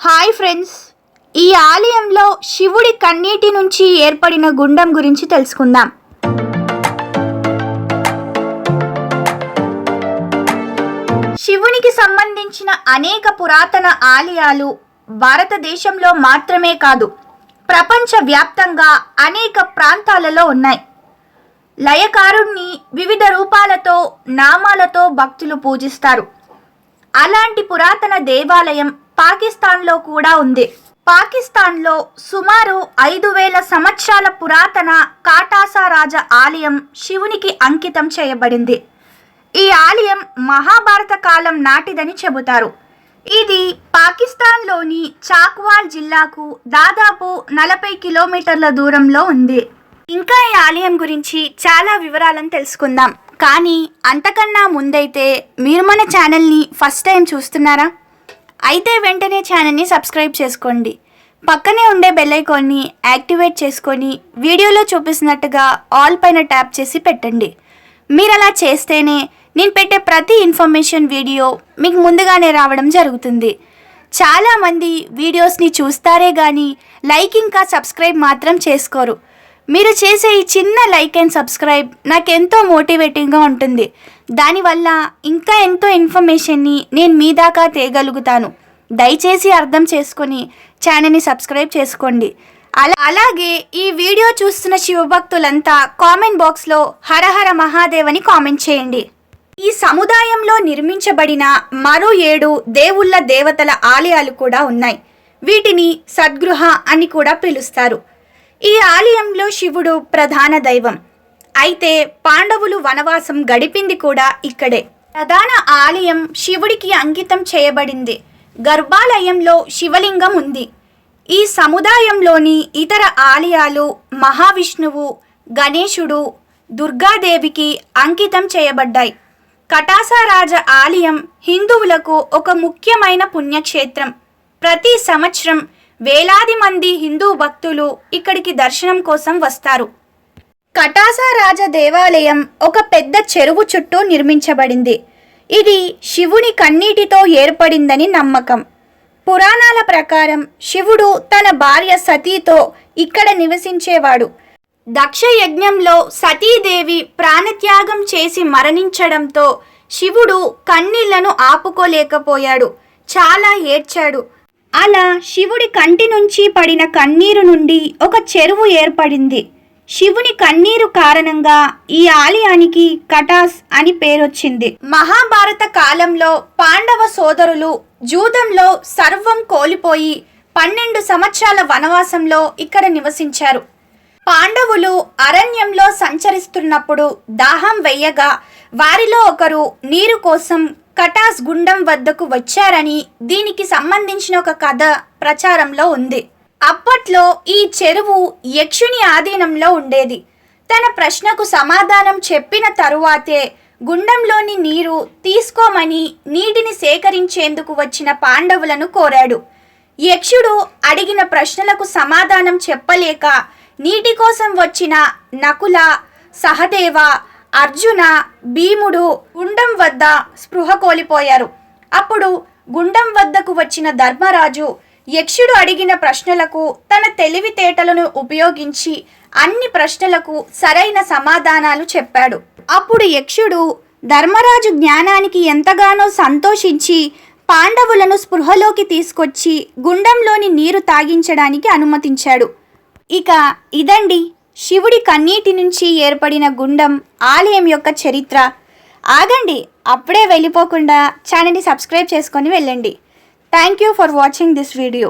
Hi friends ఈ ఆలయంలో శివుడి కన్నీటి నుంచి ఏర్పడిన గుండం గురించి తెలుసుకుందాం. శివునికి సంబంధించిన అనేక పురాతన ఆలయాలు భారతదేశంలో మాత్రమే కాదు ప్రపంచ వ్యాప్తంగా అనేక ప్రాంతాలలో ఉన్నాయి. లయకారుణ్ణి వివిధ రూపాలతో నామాలతో భక్తులు పూజిస్తారు. అలాంటి పురాతన దేవాలయం పాకిస్తాన్లో కూడా ఉంది. పాకిస్తాన్లో సుమారు ఐదు వేల సంవత్సరాల పురాతన కాటాసారాజ ఆలయం శివునికి అంకితం చేయబడింది. ఈ ఆలయం మహాభారత కాలం నాటిదని చెబుతారు. ఇది పాకిస్తాన్లోని చాక్వాల్ జిల్లాకు దాదాపు నలభై కిలోమీటర్ల దూరంలో ఉంది. ఇంకా ఈ ఆలయం గురించి చాలా వివరాలను తెలుసుకుందాం. కానీ అంతకన్నా ముందైతే మీరు మన ఛానల్ని ఫస్ట్ టైం చూస్తున్నారా? అయితే వెంటనే ఛానల్ని సబ్స్క్రైబ్ చేసుకోండి. పక్కనే ఉండే బెల్ ఐకాన్ని యాక్టివేట్ చేసుకొని వీడియోలో చూపిస్తున్నట్టుగా ఆల్ పైన ట్యాప్ చేసి పెట్టండి. మీరు అలా చేస్తేనే నేను పెట్టే ప్రతి ఇన్ఫర్మేషన్ వీడియో మీకు ముందుగానే రావడం జరుగుతుంది. చాలామంది వీడియోస్ని చూస్తారే కానీ లైక్ ఇంకా సబ్స్క్రైబ్ మాత్రం చేసుకోరు. మీరు చేసే ఈ చిన్న లైక్ అండ్ సబ్స్క్రైబ్ నాకు ఎంతో మోటివేటింగ్గా ఉంటుంది. దానివల్ల ఇంకా ఎంతో ఇన్ఫర్మేషన్ని నేను మీ దాకా తేయగలుగుతాను దయచేసి అర్థం చేసుకొని ఛానల్ని సబ్స్క్రైబ్ చేసుకోండి. అలా అలాగే ఈ వీడియో చూస్తున్న శివభక్తులంతా కామెంట్ బాక్స్లో హరహర మహాదేవ్ అని కామెంట్ చేయండి. ఈ సముదాయంలో నిర్మించబడిన మరో ఏడు దేవుళ్ళ దేవతల ఆలయాలు కూడా ఉన్నాయి. వీటిని సద్గృహ అని కూడా పిలుస్తారు. ఈ ఆలయంలో శివుడు ప్రధాన దైవం. అయితే పాండవులు వనవాసం గడిపింది కూడా ఇక్కడే. ప్రధాన ఆలయం శివుడికి అంకితం చేయబడింది. గర్భాలయంలో శివలింగం ఉంది. ఈ సముదాయంలోని ఇతర ఆలయాలు మహావిష్ణువు గణేశుడు దుర్గాదేవికి అంకితం చేయబడ్డాయి. కటాసారాజ ఆలయం హిందువులకు ఒక ముఖ్యమైన పుణ్యక్షేత్రం. ప్రతి సంవత్సరం వేలాది మంది హిందూ భక్తులు ఇక్కడికి దర్శనం కోసం వస్తారు. కటాసారాజ దేవాలయం ఒక పెద్ద చెరువు చుట్టూ నిర్మించబడింది. ఇది శివుని కన్నీటితో ఏర్పడిందని నమ్మకం. పురాణాల ప్రకారం శివుడు తన భార్య సతీతో ఇక్కడ నివసించేవాడు. దక్ష యజ్ఞంలో సతీదేవి ప్రాణత్యాగం చేసి మరణించడంతో శివుడు కన్నీళ్ళను ఆపుకోలేకపోయాడు. చాలా ఏడ్చాడు. అలా శివుడి కంటి నుంచి పడిన కన్నీరు నుండి ఒక చెరువు ఏర్పడింది. శివుని కన్నీరు కారణంగా ఈ ఆలయానికి కటాస్ అని పేరొచ్చింది. మహాభారత కాలంలో పాండవ సోదరులు జూదంలో సర్వం కోల్పోయి పన్నెండు సంవత్సరాల వనవాసంలో ఇక్కడ నివసించారు. పాండవులు అరణ్యంలో సంచరిస్తున్నప్పుడు దాహం వెయ్యగా వారిలో ఒకరు నీరు కోసం కటాస్ గుండం వద్దకు వచ్చారని దీనికి సంబంధించిన ఒక కథ ప్రచారంలో ఉంది. అప్పట్లో ఈ చెరువు యక్షుని ఆధీనంలో ఉండేది. తన ప్రశ్నకు సమాధానం చెప్పిన తరువాతే గుండంలోని నీరు తీసుకోమని నీటిని సేకరించేందుకు వచ్చిన పాండవులను కోరాడు. యక్షుడు అడిగిన ప్రశ్నలకు సమాధానం చెప్పలేక నీటి కోసం వచ్చిన నకుల సహదేవ అర్జున భీముడు గుండం వద్ద స్పృహ కోల్పోయారు. అప్పుడు గుండం వద్దకు వచ్చిన ధర్మరాజు యక్షుడు అడిగిన ప్రశ్నలకు తన తెలివితేటలను ఉపయోగించి అన్ని ప్రశ్నలకు సరైన సమాధానాలు చెప్పాడు. అప్పుడు యక్షుడు ధర్మరాజు జ్ఞానానికి ఎంతగానో సంతోషించి పాండవులను స్పృహలోకి తీసుకొచ్చి గుండంలోని నీరు తాగించడానికి అనుమతించాడు. ఇక ఇదండి శివుడి కన్నీటి నుంచి ఏర్పడిన గుండం ఆలయం యొక్క చరిత్ర. ఆగండి అప్పుడే వెళ్ళిపోకుండా ఛానల్ని సబ్స్క్రైబ్ చేసుకొని వెళ్ళండి. Thank you for watching this video